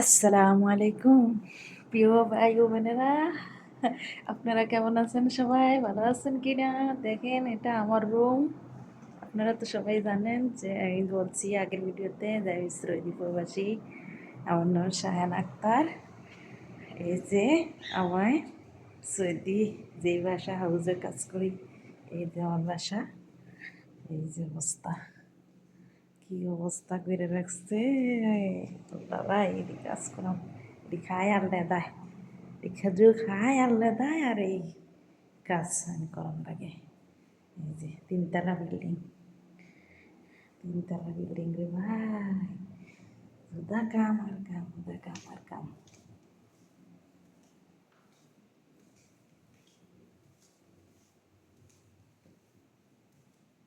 আসসালামু আলাইকুম। প্রিয় ভাই ও বোনেরা, আপনারা কেমন আছেন সবাই? ভালো আছেন কি না দেখেন, এটা আমার রুম আপনারা তো সবাই জানেন যে আমি বলছি আগের ভিডিওতে যে আমি সৈদি প্রবাসী। আমার নাম শাহান আক্তার। এই যে আমায় সৈদি যেই বাসা হাউজে কাজ করি, এই যে আমার বাসা এই যে অবস্থা। কি অবস্থা করে রাখছে? বাবা এই কাজ করাম। এটি খায় আর লেদায়। এই খেজুর খায় আর লেদায় আর এই কাজ আমি করাম লাগে। এই যে তিনতলা বিল্ডিং। তিনতলা বিল্ডিং রে ভাই। উদা কাম আর কাম উদা কাম আর কাম।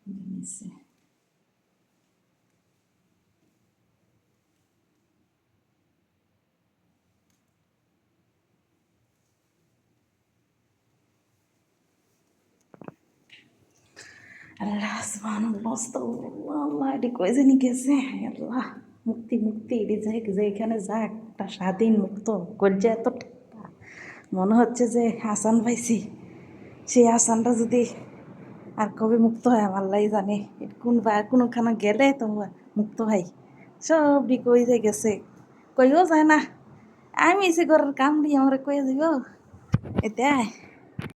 জিনিসে আল্লাহ সুবহানাল্লাহ আস্তাগফিরুল্লাহ আল্লাহ এটি কই জানি গেছে আল্লাহ, মুক্তি মুক্তি, এটি যাই যেখানে যা একটা স্বাধীন মুক্ত করছে এত। মনে হচ্ছে যে আসান পাইছি সেই আসানটা যদি আর কবে মুক্ত হয় আমার আল্লাহ জানে। কোন বা কোনোখানে গেলে তো মুক্ত হয় সব ডি কই যে গেছে। কইও যায় না। আমি এসে ঘরের কাম দিয়ে আমার কয়ে দিব। এতিয়া